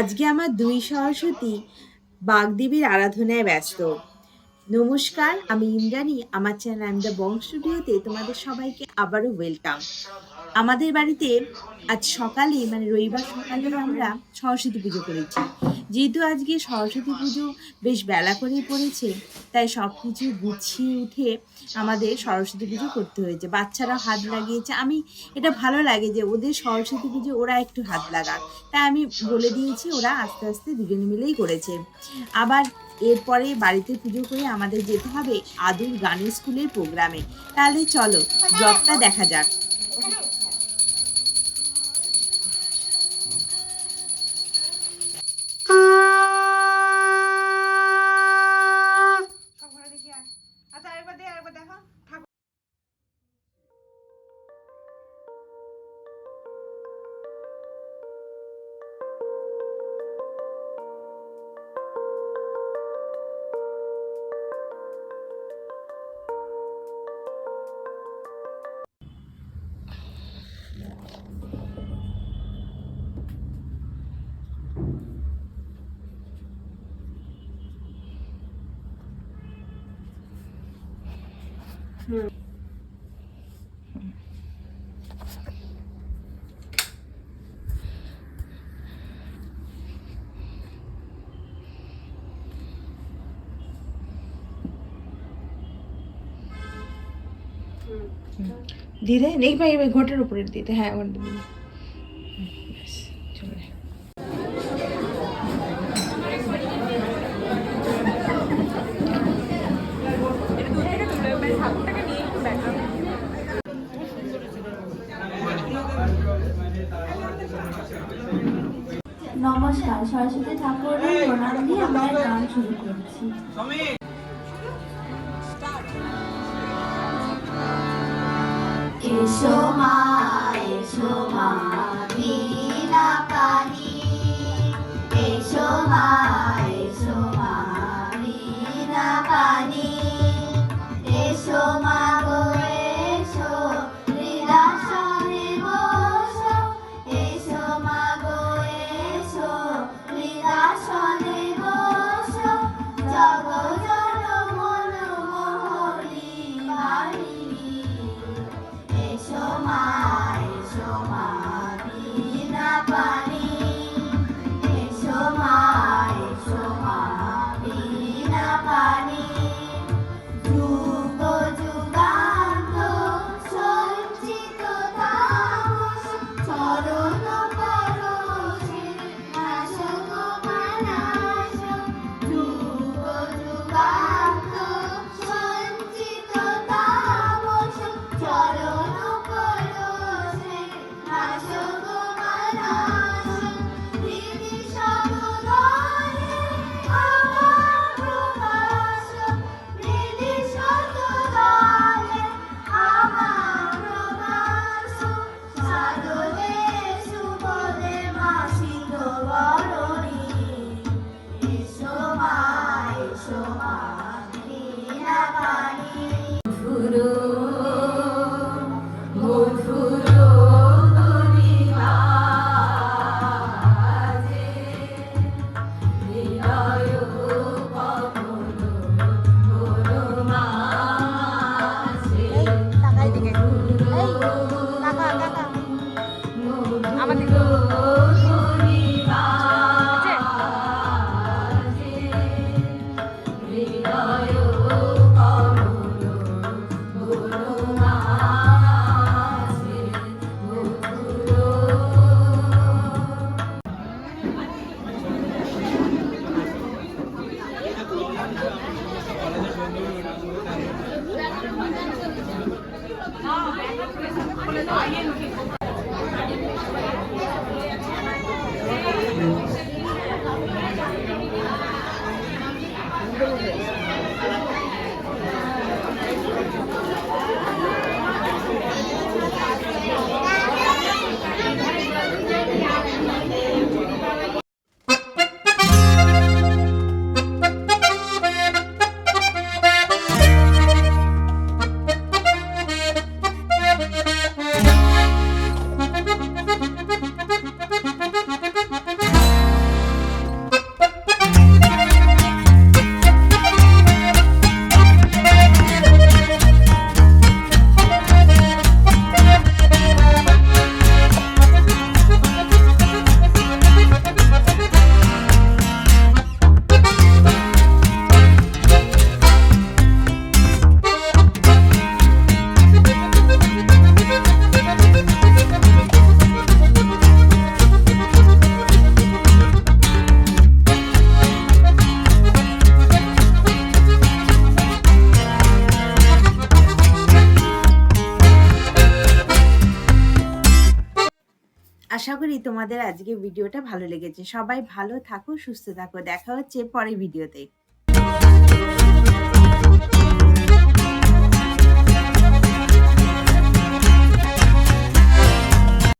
আজকে আমার দুই সরস্বতী বাগদেবীর আরাধনায় ব্যস্ত। নমস্কার, আমি ইন্দ্রাণী, আমার চ্যানেল আমি দ্য বং স্টুডিওতে তোমাদের সবাইকে আবারও ওয়েলকাম আমাদের বাড়িতে আজ সকালে মানে রবিবার সকালে আমরা সরস্বতী পুজো করেছি। যেহেতু আজকে সরস্বতী পুজো বেশ বেলা করেই পড়েছে, তাই সব কিছু গুছিয়ে উঠে আমাদের সরস্বতী পুজো করতে হয়েছে। বাচ্চারা হাত লাগিয়েছে। আমি, এটা ভালো লাগে যে ওদের সরস্বতী পুজো ওরা একটু হাত লাগাক। তাই আমি বলে দিয়েছি, ওরা আস্তে আস্তে দুজনে মিলেই করেছে। আবার এরপরে বাড়িতে পুজো করে আমাদের যেতে হবে আদুর গানের স্কুলের প্রোগ্রামে। তাহলে চলো, ব্লগটা দেখা যাক। দিদে নেই ভাই ঘটের উপরে দিতে। হ্যাঁ ওখানে দিদি নমস্কার সরস্বতী ঠাকুরের প্রণাম দিয়ে আমরা গান শুরু করছি। এসো মা এসো মা। Italien আশা করি তোমাদের আজকে ভিডিওটা ভালো লেগেছে। সবাই ভালো থাকো, সুস্থ থাকো। দেখা হচ্ছে পরের ভিডিওতে।